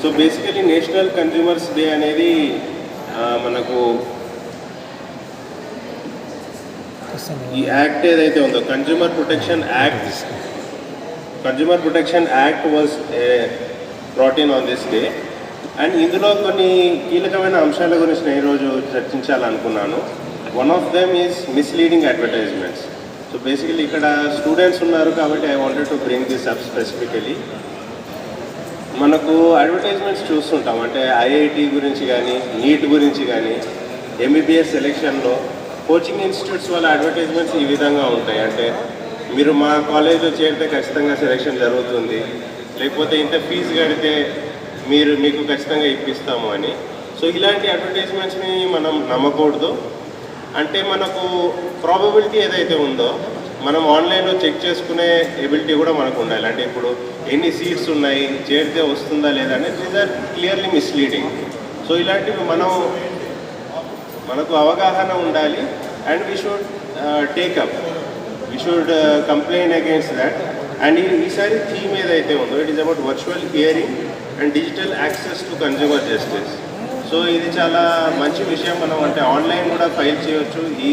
So basically national consumers day అనేది మనకు ఈ యాక్ట్ ఏదైతే ఉందో consumer protection act consumer protection act was brought in on this day and ఇందులో కొన్ని కీలకమైన అంశాల గురించి నేను ఈరోజు చర్చించాలనుకున్నాను. One of them is misleading advertisements so basically ఇక్కడ స్టూడెంట్స్ ఉన్నారు కాబట్టి I wanted to bring this up specifically మనకు అడ్వర్టైజ్మెంట్స్ చూస్తుంటాం. అంటే ఐఐటి గురించి కానీ నీట్ గురించి కానీ ఎంబీబీఎస్ సెలెక్షన్లో కోచింగ్ ఇన్స్టిట్యూట్స్ వాళ్ళ అడ్వర్టైజ్మెంట్స్ ఈ విధంగా ఉంటాయి. అంటే మీరు మా కాలేజ్లో చేరితే ఖచ్చితంగా సెలెక్షన్ జరుగుతుంది. లేకపోతే ఇంత ఫీజు కడితే మీరు మీకు ఖచ్చితంగా ఇప్పిస్తాము అని. సో ఇలాంటి అడ్వర్టైజ్మెంట్స్ని మనం నమ్మకూడదు. అంటే మనకు ప్రాబబిలిటీ ఏదైతే ఉందో మనం ఆన్లైన్లో చెక్ చేసుకునే ఎబిలిటీ కూడా మనకు ఉండాలి. అంటే ఇప్పుడు ఎన్ని సీట్స్ ఉన్నాయి చేరితే వస్తుందా లేదా అనేది these are clearly misleading so ఇలాంటివి మనం మనకు అవగాహన ఉండాలి. And we should take up we should complain against that and ఈసారి థీమ్ ఏదైతే ఉందో it is about virtual hearing and digital access to consumer justice so ఇది చాలా మంచి విషయం మనం అంటే ఆన్లైన్ కూడా ఫైల్ చేయొచ్చు. ఈ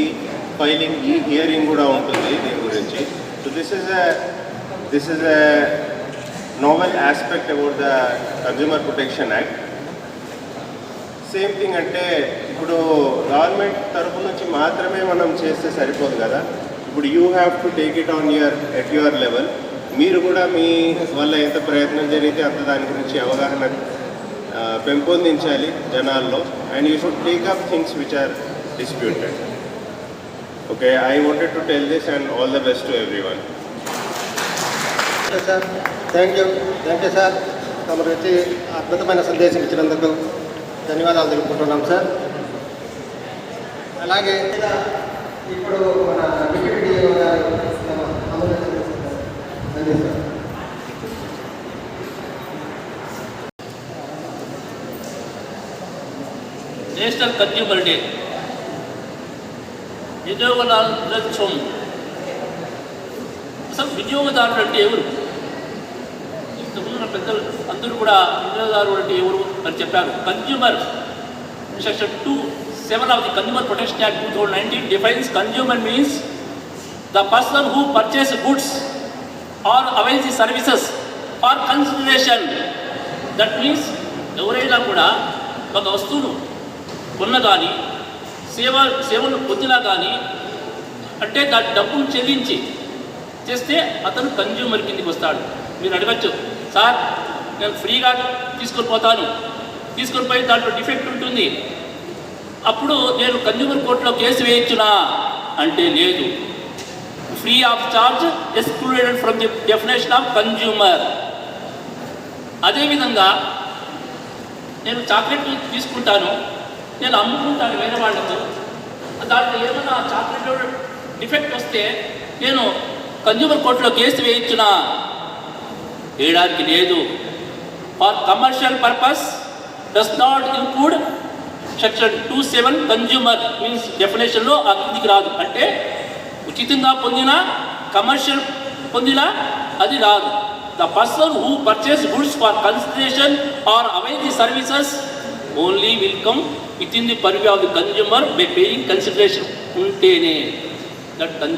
ఫైలింగ్ ఈ హియరింగ్ కూడా ఉంటుంది దీని గురించి. So this is this is a novel aspect about the consumer protection act same thing అంటే ఇప్పుడు గవర్నమెంట్ తరపు నుంచి మాత్రమే మనం చేస్తే సరిపోదు కదా. ఇప్పుడు you have to take it on your at your level మీరు కూడా మీ వల్ల ఎంత ప్రయత్నం జరిగితే అంత దాని గురించి అవగాహన పెంపొందించాలి జనాల్లో. And you should take up things which are disputed okay I wanted to tell this and all the best to everyone okay sir thank you thank you sir తమరు వచ్చి అద్భుతమైన సందేశం ఇచ్చినందుకు ధన్యవాదాలు తెలుపుకుంటున్నాం సార్ అలాగే ఇప్పుడు మన డిప్యూటీ డిఓ గారు తమ నేషనల్ కన్జ్యూమర్ డే వినియోగ అసలు వినియోగదారుడు అంటే ఎవరు? ఇంతకుముందు పెద్దలు అందరూ కూడా వినియోగదారుడు అంటే ఎవరు అని చెప్పారు. Consumer section two seven of the consumer protection act two thousand nineteen defines consumer means the person who purchase goods or avail the services for consideration that means ఎవరైనా కూడా ఒక వస్తువును కొన్న కానీ సేవ సేవలు పొందినా కానీ అంటే దాని డబ్బును చెల్లించి చేస్తే అతను కన్జ్యూమర్ కిందికి వస్తాడు. మీరు అడగచ్చు సార్ నేను ఫ్రీగా తీసుకొని పోతాను. తీసుకొని పోయి దాంట్లో డిఫెక్ట్ ఉంటుంది. అప్పుడు నేను కన్జ్యూమర్ కోర్టులో కేసు వేయించునా? అంటే లేదు. Free of charge excluded from the definition of consumer అదేవిధంగా నేను చాక్లెట్ తీసుకుంటాను. నేను అమ్ముకుంటాను వేరే వాళ్ళకు దాంట్లో ఏమైనా చాక్లెట్లో డిఫెక్ట్ వస్తే నేను కన్జ్యూమర్ కోర్టులో కేసు వేయించిన? వేయడానికి లేదు. For commercial purpose does not include section two seven consumer means డెఫినేషన్లో ఆ కిందికి రాదు. అంటే ఉచితంగా పొందిన కమర్షియల్ పొందిన అది రాదు. The person who purchase goods for consideration or avail the services only will come within the purview of the consumer by paying consideration ఉంటేనే దట్ కన్జ్యూమర్